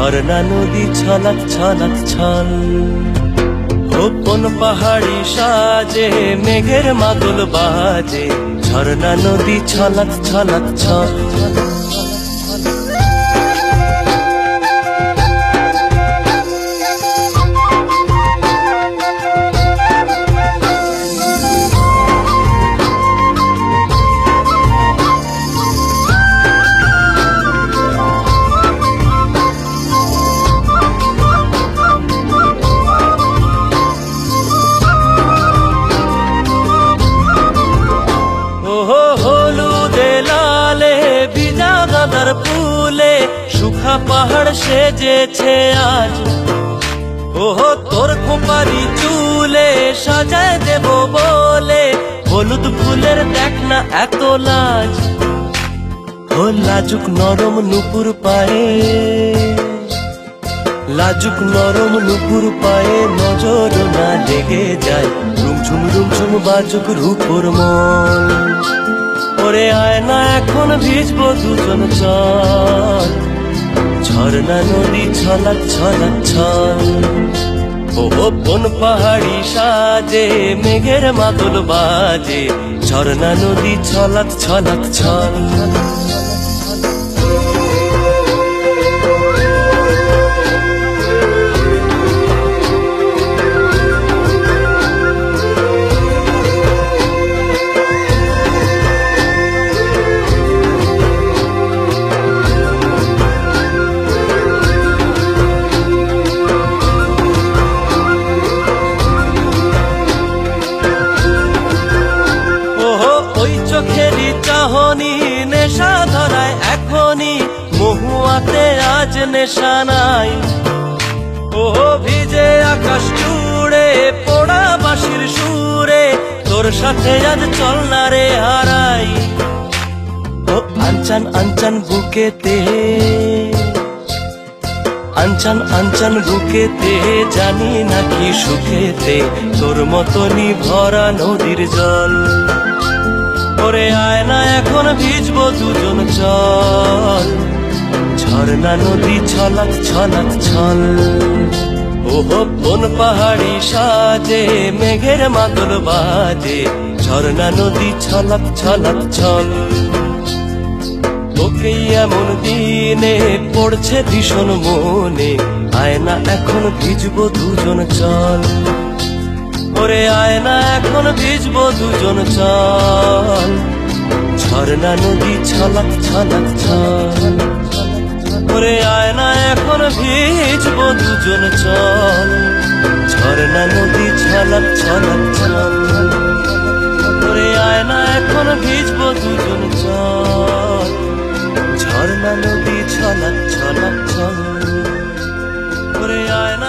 ঝর্ণা নদী ছলক ছলক ছল। কোন পাহাড়ি সাজে, মেঘের মাদল বাজে। ঝর্ণা নদী ছলক ছলক ছল। ফুলে সুখা পাহাড় সেজেছে আজ। ওহো, তোর খোপারি চুলে সাজায় দেব বলে, হলুদ ফুলের দেখ না এত লাজ। ও লাজুক নরম নুপুর পায়ে, লাজুক নরম নুপুর পায়ে নজর না লেগে যায়। রুমঝুম রুমঝুম, বাজুক রূপর মন ওরে আয়না এখন ভিজবো দুজন চল ঝর্ণা, নদী, ছলাক ছলাক, ছল। ও, বন, পাহাড়ি সাজে, মেঘের মাদল বাজে। ঝর্ণা, নদী, ছলাক ছলাক, ছল। চাহনি নেশা ধরায়, এখনই মহুয়াতে আজ নেশা নাই। ওহো, ভিজে আকাশ জুড়ে, পোড়া বাঁশির সুরে, তোর সাথে আজ চল না রে হারাই। ও, আনচান আনচান বুকেতে, আনচান আনচান বুকেতে, জানি নাকি সুখেতে, তোর মতনই ভরা নদীর জল। ওরে আয়না এখন ভিজবো দুজন চল। ঝর্ণা, নদী, ছলাক ছলাক, ছল। ওহো, বন, পাহাড়ি সাজে, মেঘের মাদল বাজে। ঝর্ণা, নদী, ছলাক ছলাক, ছল। তোকে এমন দিনে পড়ছে ভীষণ মনে। আয়না এখন ভিজবো দুজন চল। ওরে আয়না এখন ভিজবো দুজন চল। ঝর্ণা, নদী ছলাক ছলাক ছল ওরে আয়না এখন ভিজবো দুজন চল। ঝর্ণা, নদী ছলাক ছলাক ছল ওরে আয়না এখন ভিজবো দুজন চল। ঝর্ণা, নদী ছলাক ছলাক ছল ওরে আয়না